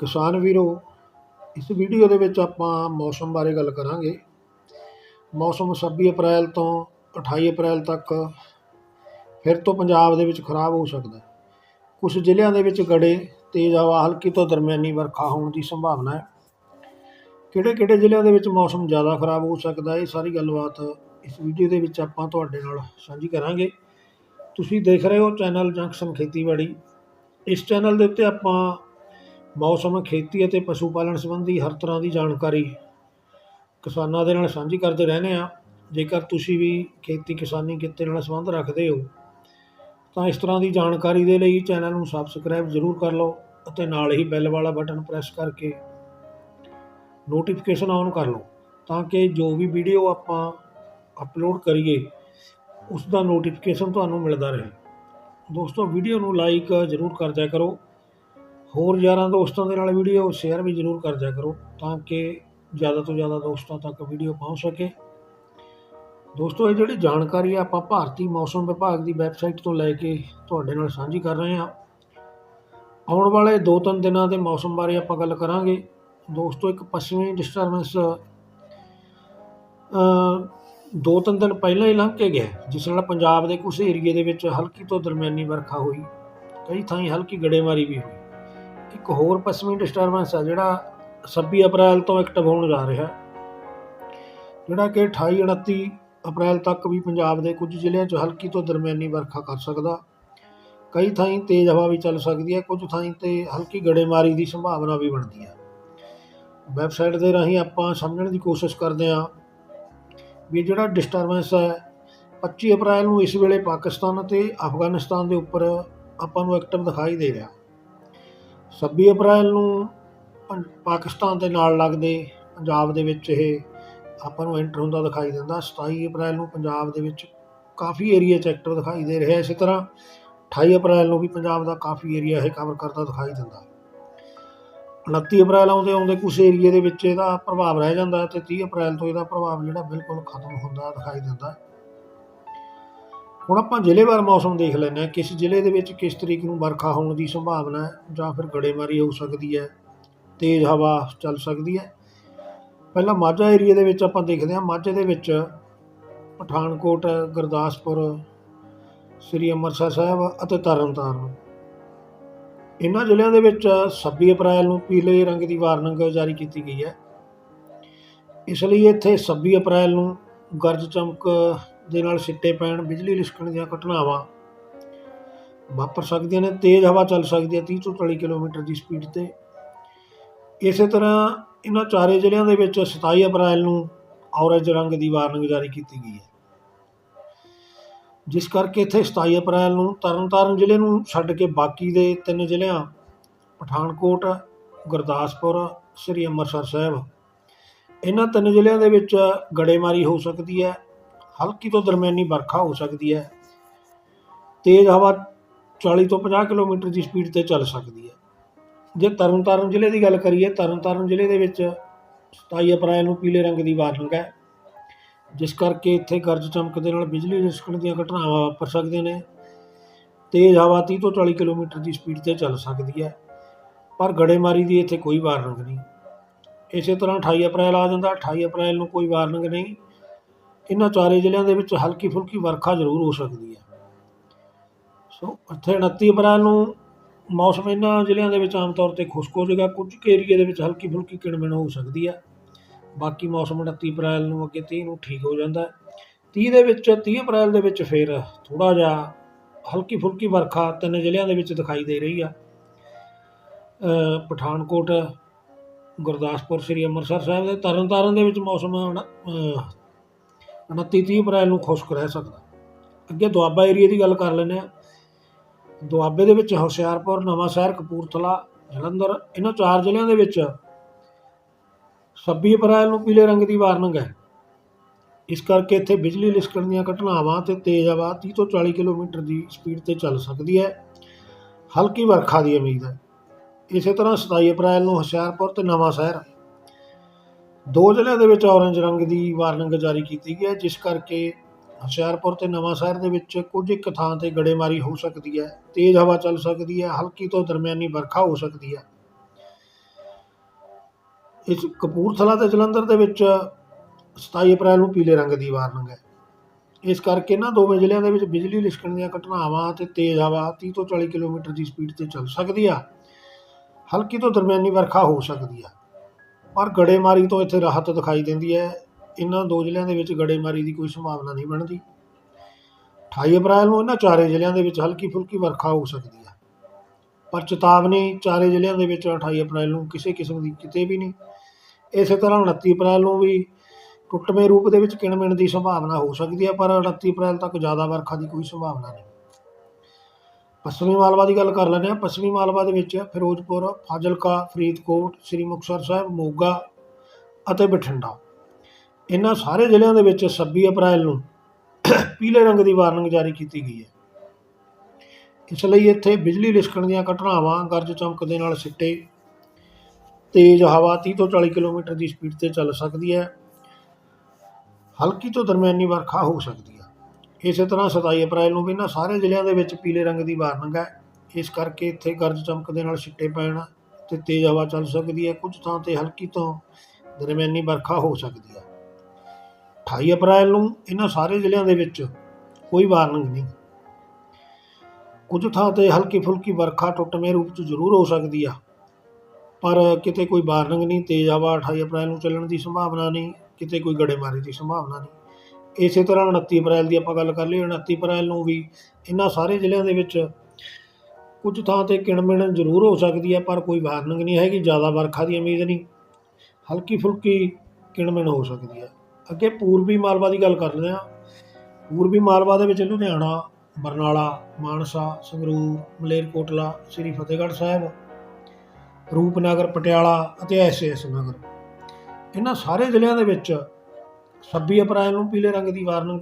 ਕਿਸਾਨ ਵੀਰੋ, ਇਸ ਵੀਡੀਓ ਦੇ ਵਿੱਚ ਆਪਾਂ ਮੌਸਮ ਬਾਰੇ ਗੱਲ ਕਰਾਂਗੇ। ਮੌਸਮ 26 ਅਪ੍ਰੈਲ ਤੋਂ 28 ਅਪ੍ਰੈਲ ਤੱਕ ਫਿਰ ਤੋਂ ਪੰਜਾਬ ਦੇ ਵਿੱਚ ਖਰਾਬ ਹੋ ਸਕਦਾ ਹੈ। ਕੁਝ ਜ਼ਿਲ੍ਹਿਆਂ ਦੇ ਵਿੱਚ ਗੜੇ, ਤੇਜ਼ ਹਵਾ ਹਲਕੀ ਤੋਂ ਦਰਮਿਆਨੀ ਵਰਖਾ ਹੋਣ ਦੀ ਸੰਭਾਵਨਾ ਹੈ। ਕਿਹੜੇ ਕਿਹੜੇ ਜ਼ਿਲ੍ਹਿਆਂ ਦੇ ਵਿੱਚ ਮੌਸਮ ਜ਼ਿਆਦਾ ਖਰਾਬ ਹੋ ਸਕਦਾ ਹੈ, ਇਹ ਸਾਰੀ ਗੱਲਬਾਤ ਇਸ ਵੀਡੀਓ ਦੇ ਵਿੱਚ ਆਪਾਂ ਤੁਹਾਡੇ ਨਾਲ ਸਾਂਝੀ ਕਰਾਂਗੇ। ਤੁਸੀਂ ਦੇਖ ਰਹੇ ਹੋ ਚੈਨਲ ਜੰਕਸ਼ਨ ਖੇਤੀਬਾੜੀ। ਇਸ ਚੈਨਲ ਦੇ ਉੱਤੇ ਆਪਾਂ ਮੌਸਮ, ਖੇਤੀ ਅਤੇ ਪਸ਼ੂ ਪਾਲਣ ਸੰਬੰਧੀ ਹਰ ਤਰ੍ਹਾਂ ਦੀ ਜਾਣਕਾਰੀ ਕਿਸਾਨਾਂ ਦੇ ਨਾਲ ਸਾਂਝੀ ਕਰਦੇ ਰਹਿੰਦੇ ਆ ਜੇਕਰ ਤੁਸੀਂ ਵੀ ਖੇਤੀ ਕਿਸਾਨੀ ਕਿੱਤੇ ਨਾਲ ਸੰਬੰਧ ਰੱਖਦੇ ਹੋ, ਤਾਂ ਇਸ ਤਰ੍ਹਾਂ ਦੀ ਜਾਣਕਾਰੀ ਦੇ ਲਈ ਚੈਨਲ ਨੂੰ ਸਬਸਕ੍ਰਾਈਬ ਜ਼ਰੂਰ ਕਰ ਲਓ ਅਤੇ ਨਾਲ ਹੀ ਬੈਲ ਵਾਲਾ ਬਟਨ ਪ੍ਰੈਸ ਕਰਕੇ ਨੋਟੀਫਿਕੇਸ਼ਨ ਆਨ ਕਰ ਲਓ ਤਾਂ ਕਿ ਜੋ ਵੀ ਵੀਡੀਓ ਆਪਾਂ ਅਪਲੋਡ ਕਰੀਏ ਉਸ ਦਾ ਨੋਟੀਫਿਕੇਸ਼ਨ ਤੁਹਾਨੂੰ ਮਿਲਦਾ ਰਹੇ। ਦੋਸਤੋ, ਵੀਡੀਓ ਨੂੰ ਲਾਈਕ ਜ਼ਰੂਰ ਕਰ ਦਿਆ ਕਰੋ। ਹੋਰ ਯਾਰਾਂ ਦੋਸਤਾਂ ਦੇ ਨਾਲ ਵੀਡੀਓ ਸ਼ੇਅਰ ਵੀ ਜ਼ਰੂਰ ਕਰ ਦਿਆ ਕਰੋ ਤਾਂ ਕਿ ਜ਼ਿਆਦਾ ਤੋਂ ਜ਼ਿਆਦਾ ਦੋਸਤਾਂ ਤੱਕ ਵੀਡੀਓ ਪਹੁੰਚ ਸਕੇ। ਦੋਸਤੋ, ਇਹ ਜਿਹੜੀ ਜਾਣਕਾਰੀ ਆ ਆਪਾਂ ਭਾਰਤੀ ਮੌਸਮ ਵਿਭਾਗ ਦੀ ਵੈਬਸਾਈਟ ਤੋਂ ਲੈ ਕੇ ਤੁਹਾਡੇ ਨਾਲ ਸਾਂਝੀ ਕਰ ਰਹੇ ਹਾਂ। ਆਉਣ ਵਾਲੇ 2-3 ਦਿਨਾਂ ਦੇ ਮੌਸਮ ਬਾਰੇ ਆਪਾਂ ਗੱਲ ਕਰਾਂਗੇ। ਦੋਸਤੋ, ਇੱਕ ਪੱਛਮੀ ਡਿਸਟਰਬੈਂਸ ਦੋ ਤਿੰਨ ਦਿਨ ਪਹਿਲਾਂ ਹੀ ਲੰਘ ਕੇ ਗਿਆ, ਜਿਸ ਨਾਲ ਪੰਜਾਬ ਦੇ ਕੁਝ ਏਰੀਏ ਦੇ ਵਿੱਚ ਹਲਕੀ ਤੋਂ ਦਰਮਿਆਨੀ ਵਰਖਾ ਹੋਈ। ਕਈ ਥਾਈਂ ਹਲਕੀ ਗੜੇਮਾਰੀ ਵੀ ਹੋਈ। ਇੱਕ ਹੋਰ ਪੱਛਮੀ ਡਿਸਟਰਬੈਂਸ ਆ ਜਿਹੜਾ 26 ਅਪ੍ਰੈਲ ਤੋਂ ਐਕਟਿਵ ਹੋਣ ਜਾ ਰਿਹਾ। ਜਿਹੜਾ ਕਿ 28 29 ਅਪ੍ਰੈਲ ਤੱਕ ਵੀ ਪੰਜਾਬ ਦੇ ਕੁਝ ਜ਼ਿਲ੍ਹਿਆਂ 'ਚ ਹਲਕੀ ਤੋਂ ਦਰਮਿਆਨੀ ਵਰਖਾ ਕਰ ਸਕਦਾ। ਕਈ ਥਾਈਂ ਤੇਜ਼ ਹਵਾ ਵੀ ਚੱਲ ਸਕਦੀ ਹੈ, ਕੁਝ ਥਾਈਂ ਤੇ ਹਲਕੀ ਗੜੇਮਾਰੀ ਦੀ ਸੰਭਾਵਨਾ ਵੀ ਬਣਦੀ ਹੈ। ਵੈਬਸਾਈਟ ਦੇ ਰਾਹੀਂ ਆਪਾਂ ਸਮਝਣ ਦੀ ਕੋਸ਼ਿਸ਼ ਕਰਦੇ ਹਾਂ ਵੀ ਜਿਹੜਾ ਡਿਸਟਰਬੈਂਸ ਹੈ 25 ਅਪ੍ਰੈਲ ਨੂੰ ਇਸ ਵੇਲੇ ਪਾਕਿਸਤਾਨ ਅਤੇ ਅਫਗਾਨਿਸਤਾਨ ਦੇ ਉੱਪਰ ਆਪਾਂ ਨੂੰ ਐਕਟਿਵ ਦਿਖਾਈ ਦੇ ਰਿਹਾ। 26 ਅਪ੍ਰੈਲ ਨੂੰ ਪੰ- ਪਾਕਿਸਤਾਨ ਦੇ ਨਾਲ ਲੱਗਦੇ ਪੰਜਾਬ ਦੇ ਵਿੱਚ ਇਹ ਆਪਾਂ ਨੂੰ ਐਂਟਰ ਹੁੰਦਾ ਦਿਖਾਈ ਦਿੰਦਾ। 27 ਅਪ੍ਰੈਲ ਨੂੰ ਪੰਜਾਬ ਦੇ ਵਿੱਚ ਕਾਫੀ ਏਰੀਆ 'ਚ ਐਕਟਿਵ ਦਿਖਾਈ ਦੇ ਰਿਹਾ। ਇਸੇ ਤਰ੍ਹਾਂ 28 ਅਪ੍ਰੈਲ ਨੂੰ ਵੀ ਪੰਜਾਬ ਦਾ ਕਾਫੀ ਏਰੀਆ ਇਹ ਕਵਰ ਕਰਦਾ ਦਿਖਾਈ ਦਿੰਦਾ। 29 ਅਪ੍ਰੈਲ ਆਉਂਦੇ ਆਉਂਦੇ ਕੁਝ ਏਰੀਏ ਦੇ ਵਿੱਚ ਇਹਦਾ ਪ੍ਰਭਾਵ ਰਹਿ ਜਾਂਦਾ ਤੇ 30 ਅਪ੍ਰੈਲ ਤੋਂ ਇਹਦਾ ਪ੍ਰਭਾਵ ਜਿਹੜਾ ਬਿਲਕੁਲ ਖਤਮ ਹੁੰਦਾ ਦਿਖਾਈ ਦਿੰਦਾ। ਹੁਣ ਆਪਾਂ ਜ਼ਿਲ੍ਹੇਵਾਰ ਮੌਸਮ ਦੇਖ ਲੈਂਦੇ ਹਾਂ, ਕਿਸ ਜ਼ਿਲ੍ਹੇ ਦੇ ਵਿੱਚ ਕਿਸ ਤਰੀਕ ਨੂੰ ਵਰਖਾ ਹੋਣ ਦੀ ਸੰਭਾਵਨਾ ਹੈ, ਜਾਂ ਫਿਰ ਗੜੇਮਾਰੀ ਹੋ ਸਕਦੀ ਹੈ, ਤੇਜ਼ ਹਵਾ ਚੱਲ ਸਕਦੀ ਹੈ। ਪਹਿਲਾਂ ਮਾਝਾ ਏਰੀਆ ਦੇ ਵਿੱਚ ਆਪਾਂ ਦੇਖਦੇ ਹਾਂ, ਮਾਝੇ ਦੇ ਵਿੱਚ ਪਠਾਨਕੋਟ, ਗੁਰਦਾਸਪੁਰ, ਸ੍ਰੀ ਅੰਮ੍ਰਿਤਸਰ ਸਾਹਿਬ ਅਤੇ ਤਰਨਤਾਰਨ। ਇਹਨਾਂ ਜ਼ਿਲ੍ਹਿਆਂ ਦੇ ਵਿੱਚ 26 ਅਪ੍ਰੈਲ ਨੂੰ ਪੀਲੇ ਰੰਗ ਦੀ ਵਾਰਨਿੰਗ ਜਾਰੀ ਕੀਤੀ ਗਈ ਹੈ। ਇਸ ਲਈ ਇੱਥੇ 26 ਅਪ੍ਰੈਲ ਨੂੰ ਗਰਜ ਚਮਕ ਦੇ ਨਾਲ ਸਿੱਟੇ ਪੈਣ, ਬਿਜਲੀ ਲਿਸ਼ਕਣ ਦੀਆਂ ਘਟਨਾਵਾਂ। ਵਾਪਰ ਸਕਦੀਆਂ ਨੇ, ਤੇਜ਼ ਹਵਾ ਚੱਲ ਸਕਦੀ ਹੈ 30 ਤੋਂ 40 ਕਿਲੋਮੀਟਰ ਦੀ ਸਪੀਡ ਤੇ। ਇਸੇ ਤਰ੍ਹਾਂ ਇਹਨਾਂ ਚਾਰੇ ਜ਼ਿਲ੍ਹਿਆਂ ਦੇ ਵਿੱਚ 27 ਅਪ੍ਰੈਲ ਨੂੰ ਔਰੇਂਜ ਰੰਗ ਦੀ ਵਾਰਨਿੰਗ ਜਾਰੀ ਕੀਤੀ ਗਈ ਹੈ। ਜਿਸ ਕਰਕੇ ਇੱਥੇ 27 ਅਪ੍ਰੈਲ ਨੂੰ ਤਰਨਤਾਰਨ ਜ਼ਿਲ੍ਹੇ ਨੂੰ ਛੱਡ ਕੇ ਬਾਕੀ ਦੇ ਤਿੰਨ ਜ਼ਿਲ੍ਹਿਆਂ, ਪਠਾਨਕੋਟ, ਗੁਰਦਾਸਪੁਰ, ਸ੍ਰੀ ਅੰਮ੍ਰਿਤਸਰ ਸਾਹਿਬ, ਇਹਨਾਂ ਤਿੰਨ ਜ਼ਿਲ੍ਹਿਆਂ ਦੇ ਵਿੱਚ ਗੜੇਮਾਰੀ ਹੋ ਸਕਦੀ ਹੈ। ਹਲਕੀ ਤੋਂ ਦਰਮਿਆਨੀ ਵਰਖਾ ਹੋ ਸਕਦੀ ਹੈ। ਤੇਜ਼ ਹਵਾ 40 ਤੋਂ 50 ਕਿਲੋਮੀਟਰ ਦੀ ਸਪੀਡ ਤੇ ਚੱਲ ਸਕਦੀ ਹੈ। ਜੇ ਤਰਨਤਾਰਨ ਜ਼ਿਲ੍ਹੇ ਦੀ ਗੱਲ ਕਰੀਏ, ਤਰਨਤਾਰਨ ਜ਼ਿਲ੍ਹੇ ਦੇ ਵਿੱਚ 27 ਅਪ੍ਰੈਲ ਨੂੰ ਪੀਲੇ ਰੰਗ ਦੀ ਵਾਰਨਿੰਗ ਹੈ। ਜਿਸ ਕਰਕੇ ਇੱਥੇ ਗਰਜ ਚਮਕ ਦੇ ਨਾਲ ਬਿਜਲੀ ਰਿਸਕਣ ਦੀਆਂ ਘਟਨਾਵਾਂ ਵਾਪਰ ਸਕਦੀਆਂ ਨੇ। ਤੇਜ਼ ਹਵਾ 30 ਤੋਂ 40 ਕਿਲੋਮੀਟਰ ਦੀ ਸਪੀਡ ਤੇ ਚੱਲ ਸਕਦੀ ਹੈ। ਪਰ ਗੜੇਮਾਰੀ ਦੀ ਇੱਥੇ ਕੋਈ ਵਾਰਨਿੰਗ ਨਹੀਂ। ਇਸੇ ਤਰ੍ਹਾਂ 28 ਅਪ੍ਰੈਲ ਆ ਜਾਂਦਾ। 28 ਅਪ੍ਰੈਲ ਨੂੰ ਕੋਈ ਵਾਰਨਿੰਗ ਨਹੀਂ। ਇਹਨਾਂ ਚਾਰੇ ਜ਼ਿਲ੍ਹਿਆਂ ਦੇ ਵਿੱਚ ਹਲਕੀ ਫੁਲਕੀ ਵਰਖਾ ਜ਼ਰੂਰ ਹੋ ਸਕਦੀ ਹੈ। ਸੋ ਇੱਥੇ 29 ਅਪ੍ਰੈਲ ਨੂੰ ਮੌਸਮ ਇਹਨਾਂ ਜ਼ਿਲ੍ਹਿਆਂ ਦੇ ਵਿੱਚ ਆਮ ਤੌਰ ਤੇ ਖੁਸ਼ਕ ਹੋ ਜਾਏਗਾ। ਕੁਝ ਕੁ ਏਰੀਏ ਦੇ ਵਿੱਚ ਹਲਕੀ ਫੁਲਕੀ ਕਿਣਮਿਣ ਹੋ ਸਕਦੀ ਹੈ। ਬਾਕੀ ਮੌਸਮ 29 ਅਪ੍ਰੈਲ ਨੂੰ ਅੱਗੇ 30 ਨੂੰ ਠੀਕ ਹੋ ਜਾਂਦਾ ਹੈ। 30 ਦੇ ਵਿੱਚ 30 ਅਪ੍ਰੈਲ ਦੇ ਵਿੱਚ ਫਿਰ ਥੋੜਾ ਜਿਹਾ ਹਲਕੀ ਫੁਲਕੀ ਵਰਖਾ ਤਿੰਨ ਜ਼ਿਲ੍ਹਿਆਂ ਦੇ ਵਿੱਚ ਦਿਖਾਈ ਦੇ ਰਹੀ ਆ। ਪਠਾਨਕੋਟ, ਗੁਰਦਾਸਪੁਰ, ਸ੍ਰੀ ਅੰਮ੍ਰਿਤਸਰ ਸਾਹਿਬ ਦੇ ਤਰਨਤਾਰਨ ਦੇ ਵਿੱਚ ਮੌਸਮ 29 30 ਅਪ੍ਰੈਲ ਨੂੰ ਖੁਸ਼ਕ ਰਹਿ ਸਕਦਾ। ਅੱਗੇ ਦੁਆਬਾ ਏਰੀਆ ਦੀ ਗੱਲ ਕਰ ਲੈਂਦੇ ਆ ਦੁਆਬੇ ਦੇ ਵਿੱਚ ਹੁਸ਼ਿਆਰਪੁਰ ਨਵਾਂਸ਼ਹਿਰ ਕਪੂਰਥਲਾ, ਜਲੰਧਰ, ਇਹਨਾਂ ਚਾਰ ਜ਼ਿਲ੍ਹਿਆਂ ਦੇ ਵਿੱਚ 26 ਅਪ੍ਰੈਲ ਨੂੰ ਪੀਲੇ ਰੰਗ ਦੀ ਵਾਰਨਿੰਗ ਹੈ। ਇਸ ਕਰਕੇ ਇੱਥੇ ਬਿਜਲੀ ਲਿਸ਼ਕਣ ਦੀਆਂ ਘਟਨਾਵਾਂ ਤੇ ਤੇਜ਼ ਹਵਾ 30 ਤੋਂ 40 ਕਿਲੋਮੀਟਰ ਦੀ ਸਪੀਡ ਤੇ ਚੱਲ ਸਕਦੀ ਹੈ। ਹਲਕੀ ਵਰਖਾ ਦੀ ਉਮੀਦ ਹੈ। ਇਸੇ ਤਰ੍ਹਾਂ 27 ਅਪ੍ਰੈਲ ਨੂੰ ਹੁਸ਼ਿਆਰਪੁਰ ਤੇ ਨਵਾਂ ਸ਼ਹਿਰ ਦੋ ਜ਼ਿਲ੍ਹਿਆਂ ਦੇ ਵਿੱਚ ਔਰੰਜ ਰੰਗ ਦੀ ਵਾਰਨਿੰਗ ਜਾਰੀ ਕੀਤੀ ਗਈ ਹੈ, ਜਿਸ ਕਰਕੇ ਹੁਸ਼ਿਆਰਪੁਰ ਤੇ ਨਵਾਂਸ਼ਹਿਰ ਦੇ ਵਿੱਚ ਕੁਝ ਇੱਕ ਥਾਂ ਤੇ ਗੜੇਮਾਰੀ ਹੋ ਸਕਦੀ ਹੈ, ਤੇਜ਼ ਹਵਾ ਚੱਲ ਸਕਦੀ ਹੈ, ਹਲਕੀ ਤੋਂ ਦਰਮਿਆਨੀ ਵਰਖਾ ਹੋ ਸਕਦੀ ਹੈ। ਇਸ ਕਪੂਰਥਲਾ ਤੇ ਜਲੰਧਰ ਦੇ ਵਿੱਚ 27 ਅਪ੍ਰੈਲ ਨੂੰ ਪੀਲੇ ਰੰਗ ਦੀ ਵਾਰਨਿੰਗ ਹੈ। ਇਸ ਕਰਕੇ ਇਹਨਾਂ ਦੋਵੇਂ ਜ਼ਿਲ੍ਹਿਆਂ ਦੇ ਵਿੱਚ ਬਿਜਲੀ ਲਿਸ਼ਕਣ ਦੀਆਂ ਘਟਨਾਵਾਂ ਤੇ ਤੇਜ਼ ਹਵਾ 30 ਤੋਂ 40 ਕਿਲੋਮੀਟਰ ਦੀ ਸਪੀਡ ਤੇ ਚੱਲ ਸਕਦੀ ਆ, ਹਲਕੀ ਤੋਂ ਦਰਮਿਆਨੀ ਵਰਖਾ ਹੋ ਸਕਦੀ ਆ। ਪਰ ਗੜੇਮਾਰੀ ਤੋਂ ਇੱਥੇ ਰਾਹਤ ਦਿਖਾਈ ਦਿੰਦੀ ਹੈ। ਇਹਨਾਂ ਦੋ ਜ਼ਿਲ੍ਹਿਆਂ ਦੇ ਵਿੱਚ ਗੜੇਮਾਰੀ ਦੀ ਕੋਈ ਸੰਭਾਵਨਾ ਨਹੀਂ ਬਣਦੀ। 28 ਅਪ੍ਰੈਲ ਨੂੰ ਇਹਨਾਂ ਚਾਰੇ ਜ਼ਿਲ੍ਹਿਆਂ ਦੇ ਵਿੱਚ ਹਲਕੀ ਫੁਲਕੀ ਵਰਖਾ ਹੋ ਸਕਦੀ ਹੈ। ਪਰ ਚੇਤਾਵਨੀ ਚਾਰੇ ਜ਼ਿਲ੍ਹਿਆਂ ਦੇ ਵਿੱਚ 28 ਅਪ੍ਰੈਲ ਨੂੰ ਕਿਸੇ ਕਿਸਮ ਦੀ ਕਿਤੇ ਵੀ ਨਹੀਂ। ਇਸੇ ਤਰ੍ਹਾਂ 29 ਅਪ੍ਰੈਲ ਨੂੰ ਵੀ ਟੁੱਟਵੇਂ ਰੂਪ ਦੇ ਵਿੱਚ ਕਿਣਮਿਣ ਦੀ ਸੰਭਾਵਨਾ ਹੋ ਸਕਦੀ ਹੈ, ਪਰ 29 ਅਪ੍ਰੈਲ ਤੱਕ ਜ਼ਿਆਦਾ ਵਰਖਾ ਦੀ ਕੋਈ ਸੰਭਾਵਨਾ ਨਹੀਂ। ਪੱਛਮੀ ਮਾਲਵਾ ਦੀ ਗੱਲ ਕਰ ਲੈਂਦੇ ਹਾਂ। ਪੱਛਮੀ ਮਾਲਵਾ ਦੇ ਵਿੱਚ ਫਿਰੋਜ਼ਪੁਰ, ਫਾਜ਼ਿਲਕਾ, ਫਰੀਦਕੋਟ, ਸ੍ਰੀ ਮੁਕਤਸਰ ਸਾਹਿਬ, ਮੋਗਾ ਅਤੇ ਬਠਿੰਡਾ। ਇਹਨਾਂ ਸਾਰੇ ਜ਼ਿਲ੍ਹਿਆਂ ਦੇ ਵਿੱਚ 26 ਅਪ੍ਰੈਲ ਨੂੰ ਪੀਲੇ ਰੰਗ ਦੀ ਵਾਰਨਿੰਗ ਜਾਰੀ ਕੀਤੀ ਗਈ ਹੈ। ਇਸ ਲਈ ਇੱਥੇ ਬਿਜਲੀ ਲਿਸ਼ਕਣ ਦੀਆਂ ਘਟਨਾਵਾਂ ਗਰਜ ਚਮਕ ਦੇ ਨਾਲ ਸਿੱਟੇ। ਤੇਜ਼ ਹਵਾ 30 ਤੋਂ 40 ਕਿਲੋਮੀਟਰ ਦੀ ਸਪੀਡ ਤੇ ਚੱਲ ਸਕਦੀ ਹੈ। ਹਲਕੀ ਤੋਂ ਦਰਮਿਆਨੀ ਵਰਖਾ ਹੋ ਸਕਦੀ ਹੈ। ਇਸੇ ਤਰ੍ਹਾਂ 27 ਅਪ੍ਰੈਲ ਨੂੰ ਵੀ ਇਹਨਾਂ ਸਾਰੇ ਜ਼ਿਲ੍ਹਿਆਂ ਦੇ ਵਿੱਚ ਪੀਲੇ ਰੰਗ ਦੀ ਵਾਰਨਿੰਗ ਹੈ। ਇਸ ਕਰਕੇ ਇੱਥੇ ਗਰਜ ਚਮਕ ਦੇ ਨਾਲ ਛਿੱਟੇ ਪੈਣ ਤੇ ਤੇਜ਼ ਹਵਾ ਚੱਲ ਸਕਦੀ ਹੈ। ਕੁਝ ਥਾਂ ਤੇ ਹਲਕੀ ਤੋਂ ਦਰਮਿਆਨੀ ਵਰਖਾ ਹੋ ਸਕਦੀ ਹੈ। 28 ਅਪ੍ਰੈਲ ਨੂੰ ਇਹਨਾਂ ਸਾਰੇ ਜ਼ਿਲ੍ਹਿਆਂ ਦੇ ਵਿੱਚ ਕੋਈ ਵਾਰਨਿੰਗ ਨਹੀਂ। ਕੁਝ ਥਾਂ ਤੇ ਹਲਕੀ ਫੁਲਕੀ ਵਰਖਾ ਟੁੱਟਵੇਂ ਰੂਪ 'ਚ ਜ਼ਰੂਰ ਹੋ ਸਕਦੀ ਆ। ਪਰ ਕਿਤੇ ਕੋਈ ਵਾਰਨਿੰਗ ਨਹੀਂ ਤੇਜ਼ ਹਵਾ 28 ਅਪ੍ਰੈਲ ਨੂੰ ਚੱਲਣ ਦੀ ਸੰਭਾਵਨਾ ਨਹੀਂ, ਕਿਤੇ ਕੋਈ ਗੜੇਮਾਰੀ ਦੀ ਸੰਭਾਵਨਾ ਨਹੀਂ। ਇਸੇ ਤਰ੍ਹਾਂ 29 ਅਪ੍ਰੈਲ ਦੀ ਆਪਾਂ ਗੱਲ ਕਰ ਲਈਏ 29 ਅਪ੍ਰੈਲ ਨੂੰ ਵੀ ਇਹਨਾਂ ਸਾਰੇ ਜ਼ਿਲ੍ਹਿਆਂ ਦੇ ਵਿੱਚ ਕੁਝ ਥਾਂ ਤੇ ਕਿਣਮਿਣ ਜ਼ਰੂਰ ਹੋ ਸਕਦੀ ਹੈ, ਪਰ ਕੋਈ ਵਾਰਨਿੰਗ ਨਹੀਂ ਹੈਗੀ, ਜ਼ਿਆਦਾ ਵਰਖਾ ਦੀ ਉਮੀਦ ਨਹੀਂ, ਹਲਕੀ ਫੁਲਕੀ ਕਿਣਮਿਣ ਹੋ ਸਕਦੀ ਹੈ। ਅੱਗੇ ਪੂਰਬੀ ਮਾਲਵਾ ਦੀ ਗੱਲ ਕਰ ਲੈਂਦੇ ਹਾਂ ਪੂਰਬੀ ਮਾਲਵਾ ਦੇ ਵਿੱਚ ਲੁਧਿਆਣਾ, ਬਰਨਾਲਾ, ਮਾਨਸਾ, ਸੰਗਰੂਰ, ਮਲੇਰਕੋਟਲਾ, ਸ੍ਰੀ ਫਤਿਹਗੜ੍ਹ ਸਾਹਿਬ, ਰੂਪਨਗਰ, ਪਟਿਆਲਾ ਅਤੇ ਐਸਐਸ ਨਗਰ। ਇਹਨਾਂ ਸਾਰੇ ਜ਼ਿਲ੍ਹਿਆਂ ਦੇ ਵਿੱਚ 26 ਅਪ੍ਰੈਲ ਨੂੰ ਪੀਲੇ ਰੰਗ ਦੀ ਵਾਰਨਿੰਗ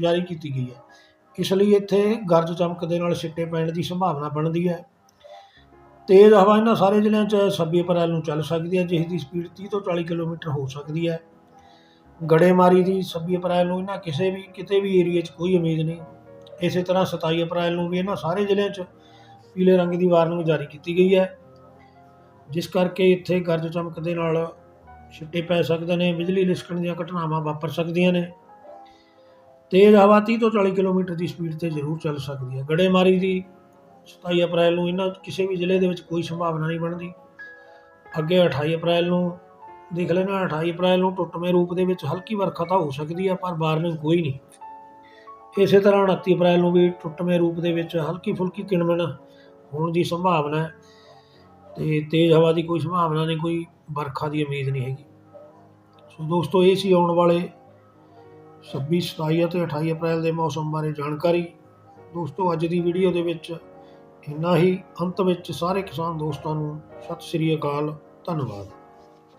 ਜਾਰੀ ਕੀਤੀ ਗਈ ਹੈ। ਇਸ ਲਈ ਇੱਥੇ ਗਰਜ ਚਮਕ ਦੇ ਨਾਲ ਛਿੱਟੇ ਪੈਣ ਦੀ ਸੰਭਾਵਨਾ ਬਣਦੀ ਹੈ। ਤੇਜ਼ ਹਵਾ ਇਹਨਾਂ ਸਾਰੇ ਜ਼ਿਲ੍ਹਿਆਂ 'ਚ 26 ਅਪ੍ਰੈਲ ਨੂੰ ਚੱਲ ਸਕਦੀ ਹੈ, ਜਿਸ ਦੀ ਸਪੀਡ 30 ਤੋਂ 40 ਕਿਲੋਮੀਟਰ ਹੋ ਸਕਦੀ ਹੈ। ਗੜੇਮਾਰੀ ਦੀ 26 ਅਪ੍ਰੈਲ ਨੂੰ ਇਹਨਾਂ ਕਿਸੇ ਵੀ, ਕਿਤੇ ਵੀ ਏਰੀਏ 'ਚ ਕੋਈ ਉਮੀਦ ਨਹੀਂ। ਇਸੇ ਤਰ੍ਹਾਂ 27 ਅਪ੍ਰੈਲ ਨੂੰ ਵੀ ਇਹਨਾਂ ਸਾਰੇ ਜ਼ਿਲ੍ਹਿਆਂ 'ਚ ਪੀਲੇ ਰੰਗ ਦੀ ਵਾਰਨਿੰਗ ਜਾਰੀ ਕੀਤੀ ਗਈ ਹੈ। ਜਿਸ ਕਰਕੇ ਇੱਥੇ ਗਰਜ ਚਮਕ ਦੇ ਨਾਲ ਛਿੱਟੇ ਪੈ ਸਕਦੇ ਨੇ, ਬਿਜਲੀ ਲਿਸ਼ਕਣ ਦੀਆਂ ਘਟਨਾਵਾਂ ਵਾਪਰ ਸਕਦੀਆਂ ਨੇ। ਤੇਜ਼ ਹਵਾ 30 ਤੋਂ 40 ਕਿਲੋਮੀਟਰ ਦੀ ਸਪੀਡ ਤੇ ਜ਼ਰੂਰ ਚੱਲ ਸਕਦੀ ਹੈ। ਗੜੇਮਾਰੀ ਦੀ 27 ਅਪ੍ਰੈਲ ਨੂੰ ਇਹਨਾਂ ਕਿਸੇ ਵੀ ਜ਼ਿਲ੍ਹੇ ਦੇ ਵਿੱਚ ਕੋਈ ਸੰਭਾਵਨਾ ਨਹੀਂ ਬਣਦੀ। ਅੱਗੇ 28 ਅਪ੍ਰੈਲ ਨੂੰ, ਦੇਖ ਲੈਣਾ 28 ਅਪ੍ਰੈਲ ਨੂੰ ਟੁੱਟਵੇਂ ਰੂਪ ਦੇ ਵਿੱਚ ਹਲਕੀ ਵਰਖਾ ਤਾਂ ਹੋ ਸਕਦੀ ਹੈ, ਪਰ ਵਾਰਨਿੰਗ ਕੋਈ ਨਹੀਂ। ਇਸੇ ਤਰ੍ਹਾਂ 29 ਅਪ੍ਰੈਲ ਨੂੰ ਵੀ ਟੁੱਟਵੇਂ ਰੂਪ ਦੇ ਵਿੱਚ ਹਲਕੀ ਫੁਲਕੀ ਕਿਣਮਿਣ ਹੋਣ ਦੀ ਸੰਭਾਵਨਾ ਹੈ। ਤੇ ਤੇਜ਼ ਹਵਾ ਦੀ ਕੋਈ ਸੰਭਾਵਨਾ ਨਹੀਂ, ਕੋਈ ਵਰਖਾ ਦੀ ਉਮੀਦ ਨਹੀਂ ਹੈਗੀ। ਸੋ ਦੋਸਤੋ, ਇਹ ਸੀ ਆਉਣ ਵਾਲੇ 26 27 ਅਤੇ 28 ਅਪ੍ਰੈਲ ਦੇ ਮੌਸਮ ਬਾਰੇ ਜਾਣਕਾਰੀ। ਦੋਸਤੋ, ਅੱਜ ਦੀ ਵੀਡੀਓ ਦੇ ਵਿੱਚ ਇੰਨਾ ਹੀ। ਅੰਤ ਵਿੱਚ ਸਾਰੇ ਕਿਸਾਨ ਦੋਸਤਾਂ ਨੂੰ ਸਤਿ ਸ੍ਰੀ ਅਕਾਲ, ਧੰਨਵਾਦ।